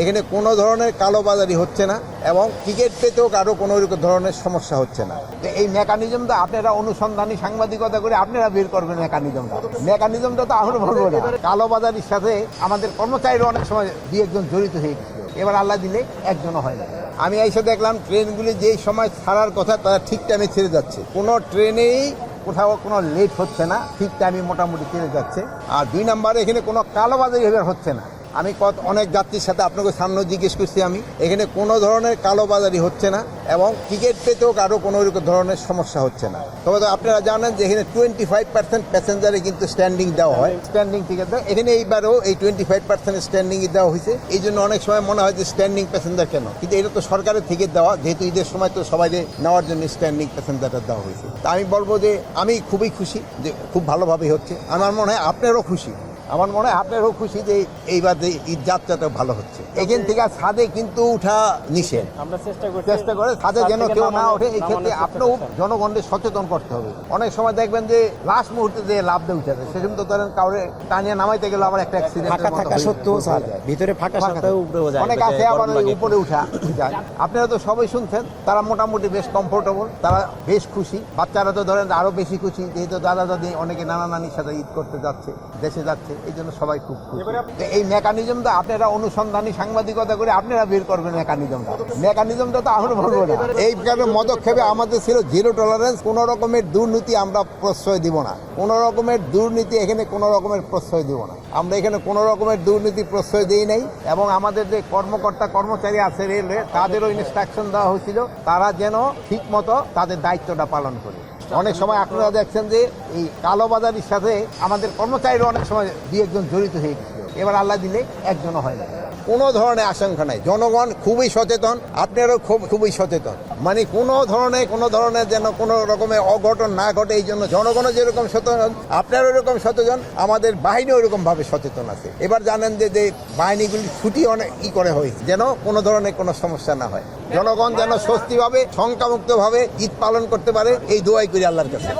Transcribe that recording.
এখানে কোনো ধরনের কালোবাজারি হচ্ছে না এবং টিকিট পেতেও কারও কোনো ধরনের সমস্যা হচ্ছে না। এই মেকানিজমটা আপনারা অনুসন্ধানী সাংবাদিকতা করে আপনারা বের করবেন মেকানিজমটা। মেকানিজমটা তো আমরা বলব না। কালোবাজারির সাথে আমাদের কর্মচারীরা অনেক সময় দুই একজন জড়িত হয়ে গেছিল এবার আল্লাহ দিলে একজনও হয় না। আমি এসে দেখলাম ট্রেনগুলি যেই সময় ছাড়ার কথা তারা ঠিক টাইমে ছেড়ে যাচ্ছে। কোনো ট্রেনেই কোথাও কোনো লেট হচ্ছে না ঠিক টাইমে মোটামুটি ছেড়ে যাচ্ছে। আর দুই নম্বরে এখানে কোনো কালোবাজারি এবার হচ্ছে না। আমি কত অনেক যাত্রীর সাথে আপনাকে সামনে জিজ্ঞেস করছি আমি এখানে কোনো ধরনের কালোবাজারি হচ্ছে না এবং টিকিট পেতেও কারও কোনো ধরনের সমস্যা হচ্ছে না। তবে তো আপনারা জানেন যে এখানে টোয়েন্টি ফাইভ পার্সেন্ট প্যাসেঞ্জারে কিন্তু স্ট্যান্ডিং দেওয়া হয়। স্ট্যান্ডিং টিকিট দেওয়া এখানে এইবারও এই টোয়েন্টি ফাইভ পার্সেন্ট স্ট্যান্ডিং দেওয়া হয়েছে। এই জন্য অনেক সময় মনে হয় যে স্ট্যান্ডিং প্যাসেঞ্জার কেন? কিন্তু এটা তো সরকারের থেকে দেওয়া যেহেতু ঈদের সময় তো সবাই নেওয়ার জন্য স্ট্যান্ডিং প্যাসেঞ্জারটা দেওয়া হয়েছে। তা আমি বলব যে আমি খুবই খুশি যে খুব ভালোভাবেই হচ্ছে। আমার মনে হয় আপনারও খুশি। আমার মনে হয় আপনারও খুশি যে এইবার ঈদ যাত্রাটা ভালো হচ্ছে। এখান থেকে ছাদে কিন্তু উঠা নিষেধ। আমরা চেষ্টা করছি চেষ্টা করে ছাদে যেন কেউ না ওঠে এই ক্ষেত্রে আপনিও জনগণকে সচেতন করতে হবে। অনেক সময় দেখবেন যে লাস্ট মুহূর্তে যে লাভ দিয়ে উঠে যায় সেজন্য তো ধরেন কাউরে টানিয়ে নামাইতে গেলে আবার একটা অ্যাক্সিডেন্ট ফাঁকা থাকা সত্ত্বেও স্যার ভিতরে ফাঁকা সত্ত্বেও উপরেও যায় অনেক আছে আবার উপরে উঠা যায়। আপনারা তো সবাই শুনছেন তারা মোটামুটি বেশ কমফোর্টেবল তারা বেশ খুশি। বাচ্চারা তো ধরেন আরও বেশি খুশি যেহেতু দাদা দাদি অনেকে নানা নানির সাথে ঈদ করতে যাচ্ছে দেশে যাচ্ছে। এই জন্য সবাই খুব এই মেকানিজমটা আপনারা অনুসন্ধানী সাংবাদিকতা করে আপনারা বের করবেন মেকানিজমটা। মেকানিজমটা তো আমরা বলব না। এই পদক্ষেপে আমাদের ছিল জিরো টলারেন্স কোনো রকমের দুর্নীতি আমরা প্রশ্রয় দিব না। কোনো রকমের দুর্নীতি এখানে কোনো রকমের প্রশ্রয় দিব না। আমরা এখানে কোনো রকমের দুর্নীতি প্রশ্রয় দিই নাই এবং আমাদের যে কর্মকর্তা কর্মচারী আছে রেলওয়ে, তাদেরও ইনস্ট্রাকশন দেওয়া হয়েছিল। তারা যেন ঠিক মতো তাদের দায়িত্বটা পালন করে। অনেক সময় আপনারা দেখছেন যে এই কালোবাজারির সাথে আমাদের কর্মচারীরা অনেক সময় দু একজন জড়িত হয়ে গেছিল। এবার আল্লাহ দিলে একজনও হয় না। কোনো ধরনের আশঙ্কা নাই। জনগণ খুবই সচেতন, আপনারও খুব, খুবই সচেতন। মানে কোনো ধরনের কোনো ধরনের যেন কোনো রকমের অঘটন না ঘটে, এই জন্য জনগণও যেরকম সচেতন, আপনারও এরকম সচেতন, আমাদের বাহিনী ওরকম ভাবে সচেতন আছে। এবার জানেন যে যে বাহিনীগুলি ছুটি অনেক ই করে হয়েছে, যেন কোনো ধরনের কোনো সমস্যা না হয়। জনগণ যেন স্বস্তিভাবে, শঙ্কামুক্তভাবে ঈদ পালন করতে পারে, এই দোয়াই করি আল্লাহর কাছে।